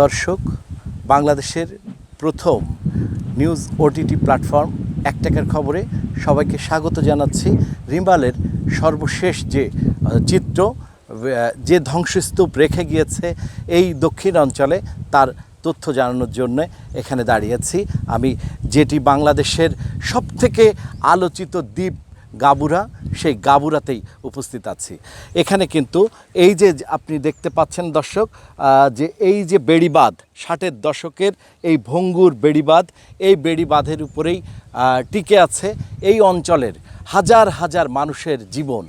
দর্শক, বাংলাদেশের প্রথম নিউজ ওটিটি প্ল্যাটফর্ম, এক টাকার খবরে সবাইকে স্বাগত জানাচ্ছি। রিম্বালের সর্বশেষ যে চিত্র যে ধ্বংসস্তূপ রেখে গিয়েছে এই দক্ষিণ অঞ্চলে, তার তথ্য জানানোর জন্য এখানে দাঁড়িয়েছি। আমি যেটি বাংলাদেশের সবথেকে আলোচিত দ্বীপ গাবুরা, সেই গাবুরাতেই উপস্থিত আছি। এখানে কিন্তু এই যে আপনি দেখতে পাচ্ছেন দর্শক যে এই যে বেড়িবাঁধ, ষাটের দশকের এই ভঙ্গুর বেড়িবাঁধ, এই বেড়িবাঁধের উপরেই টিকে আছে এই অঞ্চলের হাজার হাজার মানুষের জীবন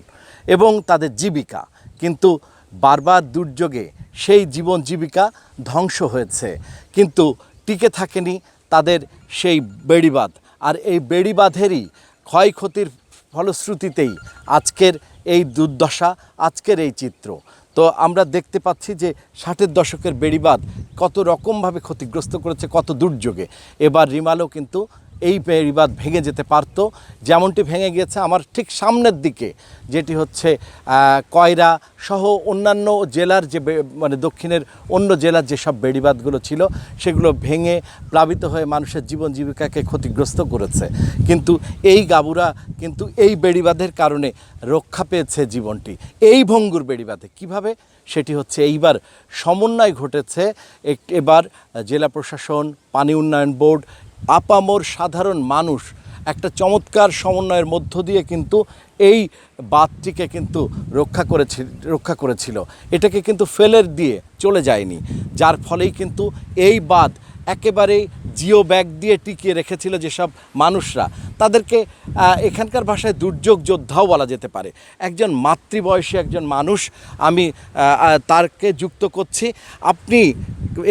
এবং তাদের জীবিকা। কিন্তু বারবার দুর্যোগে সেই জীবন জীবিকা ধ্বংস হয়েছে। কিন্তু টিকে থাকেনি তাদের সেই বেড়িবাঁধ। আর এই বেড়িবাঁধেরই ক্ষয়ক্ষতির ফলশ্রুতিতেই আজকের এই দুর্দশা, আজকের এই চিত্র। তো আমরা দেখতে পাচ্ছি যে ষাটের দশকের বেড়িবাদ কত রকমভাবে ক্ষতিগ্রস্ত করেছে, কত দুর্যোগে। এবার রিমালও কিন্তু এই বেড়িবাঁধ ভেঙে যেতে পারতো। যেমনটি ভেঙে গিয়েছে আমার ঠিক সামনের দিকে, যেটি হচ্ছে কয়রা সহ অন্যান্য জেলার যে মানে দক্ষিণের অন্য জেলার যেসব বেড়িবাঁধগুলো ছিল, সেগুলো ভেঙে প্লাবিত হয়ে মানুষের জীবন জীবিকাকে ক্ষতিগ্রস্ত করেছে। কিন্তু এই গাবুরা কিন্তু এই বেড়িবাঁধের কারণে রক্ষা পেয়েছে জীবনটি। এই ভঙ্গুর বেড়িবাঁধে কীভাবে? সেটি হচ্ছে এইবার সমন্বয় ঘটেছে। এবার জেলা প্রশাসন, পানি উন্নয়ন বোর্ড আপামর সাধারণ মানুষ, একটা চমৎকার সমন্বয়ের মধ্য দিয়ে কিন্তু এই বাঁধটিকে কিন্তু রক্ষা করেছিল রক্ষা করেছিল। এটাকে কিন্তু ফেলের দিয়ে চলে যায়নি, যার ফলেই কিন্তু এই বাঁধ একেবারেই জিও ব্যাগ দিয়ে টিকিয়ে রেখেছিল যেসব মানুষরা। তাদেরকে এখানকার ভাষায় দুর্যোগ যোদ্ধাও বলা যেতে পারে। একজন মাতৃবয়সী একজন মানুষ, আমি তারকে যুক্ত করছি। আপনি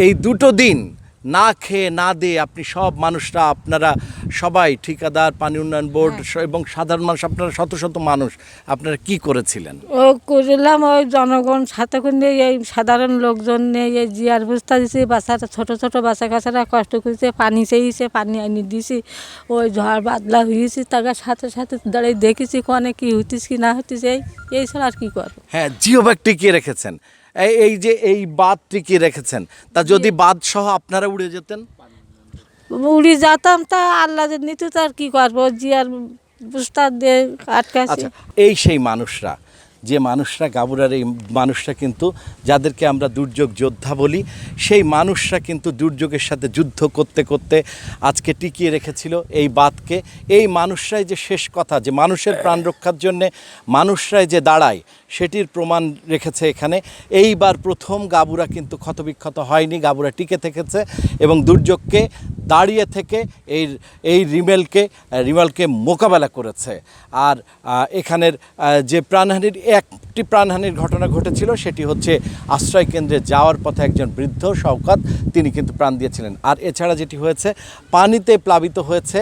এই দুটো দিন না খেয়ে না দিয়ে আপনি সব মানুষরা আপনারা সবাই ঠিকাদার পানি উন্নয়ন বোর্ড এবং সাধারণ মানুষ আপনারা শত শত মানুষ আপনারা কি করেছিলেন? ও করলাম ওই জনগণ সাথে করে এই সাধারণ লোকজন নিয়ে এই জিয়ার বুঝতে দিছি বাচ্চাটা ছোটো ছোটো বাচ্চা কাচ্চারা কষ্ট করছে পানি চেয়েছে পানি আনি দিছি ওই ঝড় বাদলা হয়েছি তাকে সাথে সাথে দাঁড়িয়ে দেখেছি কনে কি হইতিস কি না হইতিস এই এই ছাড়া আর কি করব? হ্যাঁ জিও ব্যাগ টিকিয়ে রেখেছেন? এই যে এই বাঁধ টিকিয়ে রেখেছেন? তা যদি বাঁধ সহ আপনারা উড়ে যেতেন? উড়ি যেতাম তা আল্লাহ নিত তার কি করব? জিয়ার বুঝতে দিয়ে আটকাছি আচ্ছা এই সেই মানুষরা যে মানুষরা গাবুরার এই মানুষরা কিন্তু যাদেরকে আমরা দুর্যোগ যোদ্ধা বলি সেই মানুষরা কিন্তু দুর্যোগের সাথে যুদ্ধ করতে করতে আজকে টিকিয়ে রেখেছিল এই বাতকে এই মানুষরাই যে শেষ কথা যে মানুষের প্রাণ রক্ষার জন্যে মানুষরাই যে দাঁড়ায় সেটির প্রমাণ রেখেছে এখানে। এইবার প্রথম গাবুরা কিন্তু ক্ষতবিক্ষত হয়নি, গাবুরা টিকে থেকেছে এবং দুর্যোগকে দাঁড়িয়ে থেকে এই এই রিমেলকে রিমেলকে মোকাবেলা করেছে। আর এখানের যে প্রাণহানির একটি প্রাণহানির ঘটনা ঘটেছিল, সেটি হচ্ছে আশ্রয় কেন্দ্রে যাওয়ার পথে একজন বৃদ্ধ শওকাত, তিনি কিন্তু প্রাণ দিয়েছিলেন। আর এছাড়া যেটি হয়েছে, পানিতে প্লাবিত হয়েছে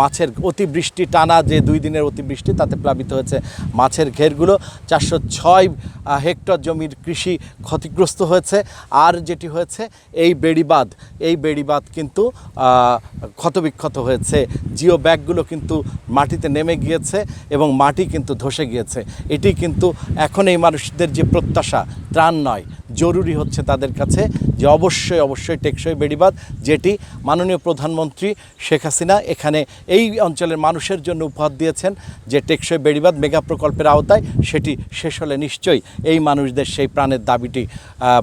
মাছের অতিবৃষ্টি টানা যে দুই দিনের অতিবৃষ্টি, তাতে প্লাবিত হয়েছে মাছের ঘেরগুলো। চারশো ছয় হেক্টর জমির কৃষি ক্ষতিগ্রস্ত হয়েছে। আর যেটি হয়েছে, এই বেড়িবাঁধ এই বেড়িবাঁধ কিন্তু ক্ষতবিক্ষত হয়েছে। জিও ব্যাগগুলো কিন্তু মাটিতে নেমে গিয়েছে এবং মাটি কিন্তু ধসে গিয়েছে। এটি কিন্তু এখন এই মানুষদের যে প্রত্যাশা, ত্রাণ নয়, জরুরি হচ্ছে তাদের কাছে যে অবশ্যই অবশ্যই টেকসই বেড়িবাঁধ, যেটি মাননীয় প্রধানমন্ত্রী শেখ হাসিনা এখানে এই অঞ্চলের মানুষের জন্য উপহার দিয়েছেন, যে টেকসই বেড়িবাঁধ মেগা প্রকল্পের আওতায় সেটি শেষ হলে নিশ্চয়ই এই মানুষদের সেই প্রাণের দাবিটি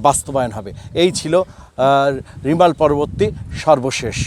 বাস্তবায়ন হবে। এই ছিল রিমাল পরবর্তী সর্বশেষ।